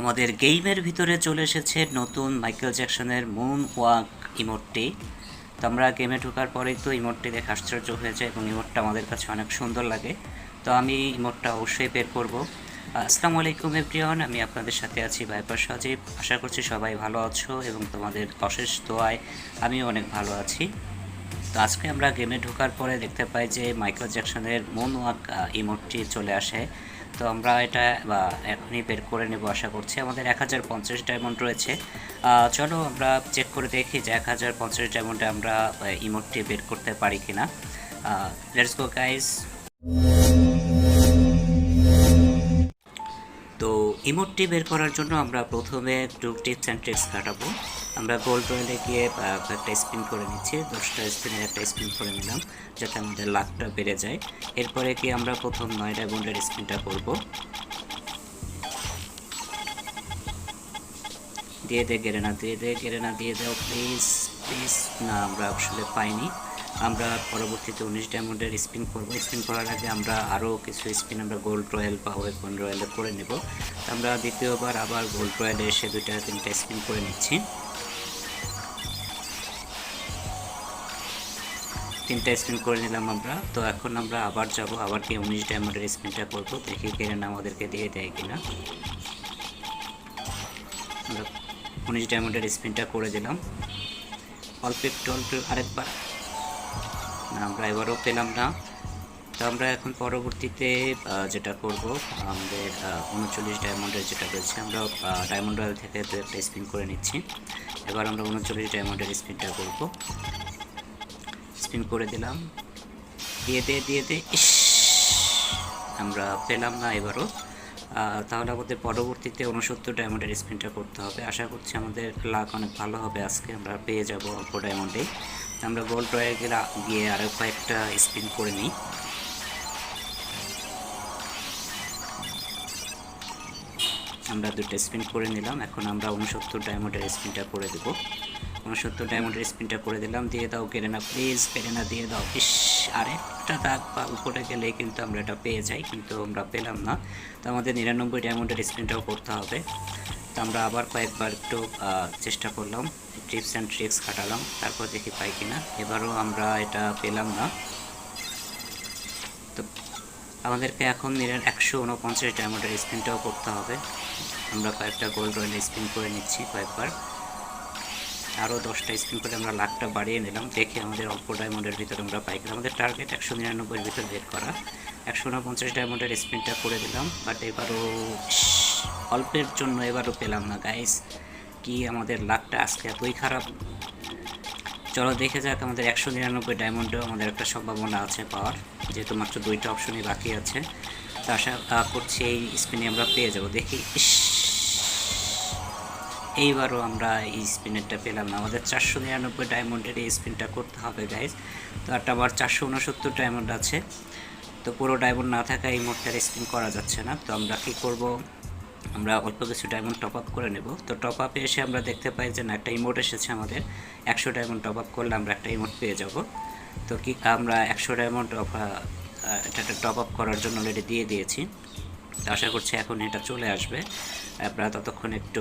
আমাদের গেমের ভিতরে চলে এসেছে নতুন মাইকেল জ্যাকসনের মুন ওয়াক ইমোটটি। তো আমরা গেমে ঢোকার পরেই তো ইমোটটি দেখে আশ্চর্য হয়ে যায় এবং ইমোটটা আমাদের কাছে অনেক সুন্দর লাগে। তো আমি ইমোটটা অবশ্যই বের করব। আসসালামু আলাইকুম এভরিওয়ান, আমি আপনাদের সাথে আছি ভাইপার সজীব। আশা করছি সবাই ভালো আছো এবং তোমাদের অশেষ দোয়ায় আমিও অনেক ভালো আছি। তো আজকে আমরা গেমে ঢোকার পরে দেখতে পাই যে মাইকেল জ্যাকসনের মন ওয়াক ইমোটটি চলে আসে। তো আমরা এটা, বা এখনই বের করে নেব আশা করছি। আমাদের এক হাজার পঞ্চাশ ডায়মন্ড রয়েছে। চলো আমরা চেক করে দেখি যে এক হাজার পঞ্চাশ ডায়মন্ডে আমরা ইমোটটি বের করতে পারি কিনা। লেটস গো গাইস ইমোটটি বের করার জন্য আমরা প্রথমে টু টিপস অ্যান্ড ট্রিক্স কাটাবো। আমরা গোল্ড রয়েলে গিয়ে একটা স্পিন করে নিচ্ছি। দশটা স্পিনের একটা স্পিন করে নিলাম, যাতে আমাদের লাখটা বেড়ে যায়। এরপরে কি আমরা প্রথম নয় ডায়মন্ডের স্পিনটা করব। দিয়ে দে গেরে না দিয়ে দে গেরে না দিয়ে দাও প্লিজ প্লিজ না, আমরা আসলে পাইনি। আমরা পরবর্তীতে উনিশ ডায়মন্ডের স্পিন করব। স্পিন করার আগে আমরা আরও কিছু স্পিন আমরা গোল্ড রয়্যাল বা ওয়েপন রয়্যালে করে নেব। আমরা দ্বিতীয়বার আবার গোল্ড রয়্যালে এসে দুইটা, তিনটা স্পিন করে নিচ্ছি। তিনটা স্পিন করে নিলাম আমরা। তো এখন আমরা আবার যাব, আবার কি উনিশ ডায়মন্ডের স্পিনটা করব। দেখি কেন আমাদেরকে দিয়ে দেয় কিনা। আমরা উনিশ ডায়মন্ডের স্পিনটা করে দিলাম। অল্প একটু, অল্প আরেকবার। আমরা এবারও পেলাম না তো আমরা এখন পরবর্তীতে যেটা করব, আমাদের উনচল্লিশ ডায়মন্ডের যেটা রয়েছে, আমরা ডায়মন্ড রয়্যাল থেকে দু একটা স্পিন করে নিচ্ছি। এবার আমরা উনচল্লিশ ডায়মন্ডের স্পিনটা করব। স্পিন করে দিলাম। দিয়ে দিয়ে দিয়ে দিয়ে ইস! আমরা পেলাম না এবারও। তাহলে আমাদের পরবর্তীতে উনসত্তর ডায়মন্ডের স্পিনটা করতে হবে। আশা করছি আমাদের লাক অনেক ভালো হবে। আজকে আমরা পেয়ে যাব অল্প ডায়মন্ডে আমরা গোল্ড রয়ে গিয়ে আরও কয়েকটা স্পিন করে নিই। আমরা দুটো স্পিন করে নিলাম। এখন আমরা উনসত্তর ডায়মন্ডের স্পিনটা করে দেবো। উনসত্তর ডায়মন্ডের স্পিনটা করে দিলাম। দিয়ে দাও কেড়ে না প্লিজ কেড়ে না দিয়ে দাও। ইস, আরেকটা দাগ বা উপরে গেলে কিন্তু আমরা এটা পেয়ে যাই, কিন্তু আমরা পেলাম না। তো আমাদের নিরানব্বই ডায়মন্ডের স্পিনটাও করতে হবে। তো আমরা আবার কয়েকবার একটু চেষ্টা করলাম টিপস অ্যান্ড ট্রিক্স খাটালাম তারপর দেখি পাই কিনা। এবারও আমরা এটা পেলাম না। তো আমাদেরকে এখন নিলেন একশো উনপঞ্চাশ ডায়মন্ডের স্পিনটাও করতে হবে। আমরা কয়েকটা গোল্ড রয়েল স্পিন করে নিচ্ছি কয়েকবার। আরও দশটা স্পিন করে আমরা লাখটা বাড়িয়ে নিলাম। দেখে আমাদের অল্প ডায়মন্ডের ভিতরে আমরা পাই কিনা। আমাদের টার্গেট একশো নিরানব্বইয়ের ভিতরে বের করা। একশো উনপঞ্চাশ ডায়মন্ডের স্পিনটা করে দিলাম বাট এবারও অল্পের জন্য এবারও পেলাম না গাইস কি আমাদের লাখটা আজকে এতই খারাপ। চলো দেখে যাক আমাদের একশো নিরানব্বই ডায়মন্ডেও আমাদের একটা সম্ভাবনা আছে পাওয়ার। যেহেতু মাত্র দুইটা অপশনই বাকি আছে। তো আশা করছি এই স্পিনে আমরা পেয়ে যাব। দেখি এইবারও আমরা এই স্পিনেরটা পেলাম না। আমাদের চারশো নিরানব্বই ডায়মন্ডের এই স্পিনটা করতে হবে গাইজ তো একটা আবার চারশো উনসত্তর ডায়মন্ড আছে। তো পুরো ডায়মন্ড না থাকা এই মোটটার স্পিন করা যাচ্ছে না। তো আমরা কী করব? আমরা অল্প কিছু ডায়মন্ড টপ আপ করে নেব। তো টপ আপে এসে আমরা দেখতে পাই যে না, একটা ইমোট এসেছে আমাদের। একশো ডায়মন্ড টপ আপ করলে আমরা একটা ইমোট পেয়ে যাব। তো কি, আমরা একশো ডায়মন্ড এটা টপ আপ করার জন্য অলরেডি দিয়ে দিয়েছি। আশা করছি এখন এটা চলে আসবে। আমরা ততক্ষণ একটু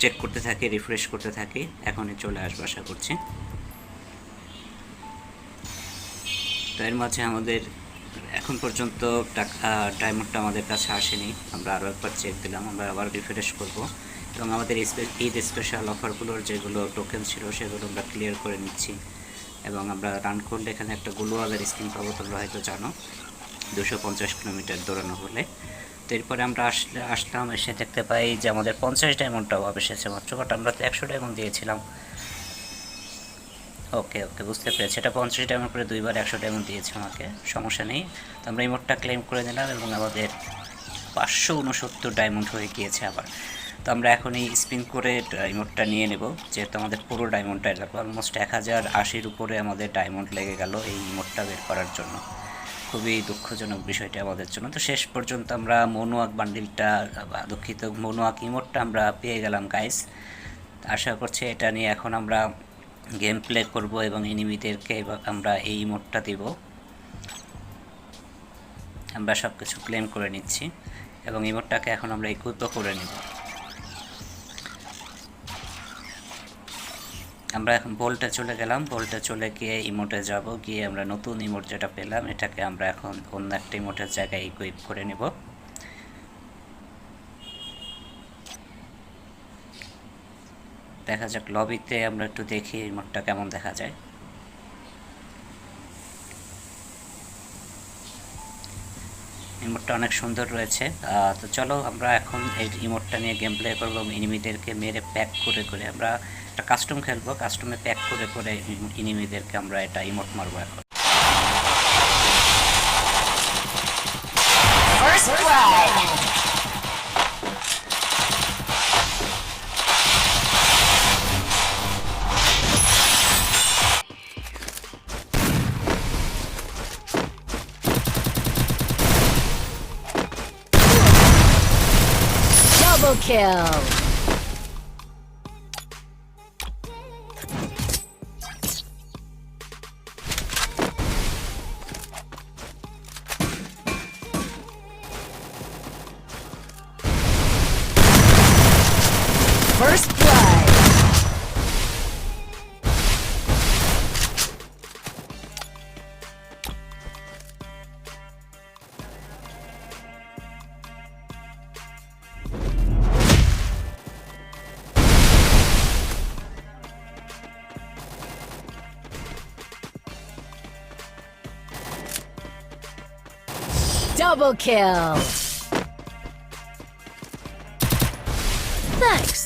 চেক করতে থাকি রিফ্রেশ করতে থাকি। এখনই চলে আসবে আশা করছি। তো এর মাঝে আমাদের এখন পর্যন্ত টাকা ডায়মন্ডটা আমাদের কাছে আসেনি। আমরা আরও একবার চেক দিলাম, আমরা আবার রিফ্রেশ করব। এবং আমাদের ঈদ স্পেশাল অফারগুলোর যেগুলো টোকেন ছিল, সেগুলো আমরা ক্লিয়ার করে নিচ্ছি। এবং আমরা রান করলে এখানে একটা গ্লোয়ালের স্ক্রিন পাবো, তোমরা হয়তো জানো। দুশো পঞ্চাশ কিলোমিটার দৌড়ানো হলে। তো এরপরে আমরা আসলে আসলাম, এসে দেখতে পাই যে আমাদের পঞ্চাশ ডায়মন্ডটাও এসেছে মাত্র বাট আমরা তো একশো ডায়মন্ড দিয়েছিলাম। ওকে ওকে বুঝতে পেরেছি। এটা পঞ্চাশ ডায়মন্ড করে দুইবার একশো ডায়মন্ড দিয়েছে আমাকে। সমস্যা নেই। তো আমরা এই মোটটা ক্লেম করে নিলাম এবং আমাদের পাঁচশো উনসত্তর ডায়মন্ড হয়ে গিয়েছে আবার। তো আমরা এখন এই স্পিন করে ডায়মন্ডটা নিয়ে নেব। যেহেতু আমাদের পুরো ডায়মন্ডটা লাগবে। অলমোস্ট এক হাজার আশির উপরে আমাদের ডায়মন্ড লেগে গেল এই মোটটা বের করার জন্য। খুবই দুঃখজনক বিষয়টা আমাদের জন্য। তো শেষ পর্যন্ত আমরা মনোয়াক বান্ডিলটা বা দুঃখিত মনোয়াক ইমোটটা আমরা পেয়ে গেলাম গাইস আশা করছি এটা নিয়ে এখন আমরা গেম প্লে করব এবং এনিমিদেরকে আমরা এই ইমোটটা দিব। আমরা সব কিছু ক্লেম করে নিচ্ছি এবং ইমোটটাকে এখন আমরা ইকুইপও করে নিব। আমরা এখন বোল্টে চলে গেলাম। বোল্টে চলে গিয়ে ইমোটে যাব। গিয়ে আমরা নতুন ইমোট যেটা পেলাম, এটাকে আমরা এখন অন্য একটা ইমোটের জায়গায় ইকুইপ করে নিব। দেখা যাক লবিতে আমরা একটু দেখি ইমোটটা কেমন দেখা যায়। ইমোটটা অনেক সুন্দর রয়েছে। তো চলো আমরা এখন এই ইমোটটা নিয়ে গেম প্লে করব ইনিমিদেরকে মেরে প্যাক করে করে আমরা একটা কাস্টম খেলব। কাস্টমে প্যাক করে করে ইনিমিদেরকে আমরা এটা ইমোট মারবো এখন। Double kill. First blood. Double kill. Thanks.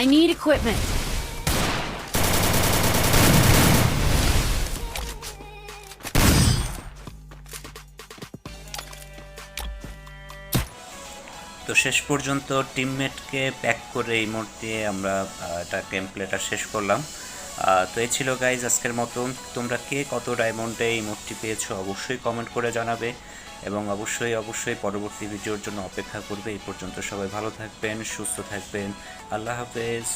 I need equipment. তো শেষ পর্যন্ত টিমমেটকে প্যাক করে এই মুহূর্তে আমরা এটা গেম শেষ করলাম তো এ ছিল গাইজ আজকের মতন। তোমরা কে কত ডায়মন্ডে এই মোটটি পেয়েছ অবশ্যই কমেন্ট করে জানাবে এবং অবশ্যই অবশ্যই পরবর্তী ভিডিওর জন্য অপেক্ষা করবে। এই পর্যন্ত সবাই ভালো থাকবেন, সুস্থ থাকবেন। আল্লাহ হাফেজ।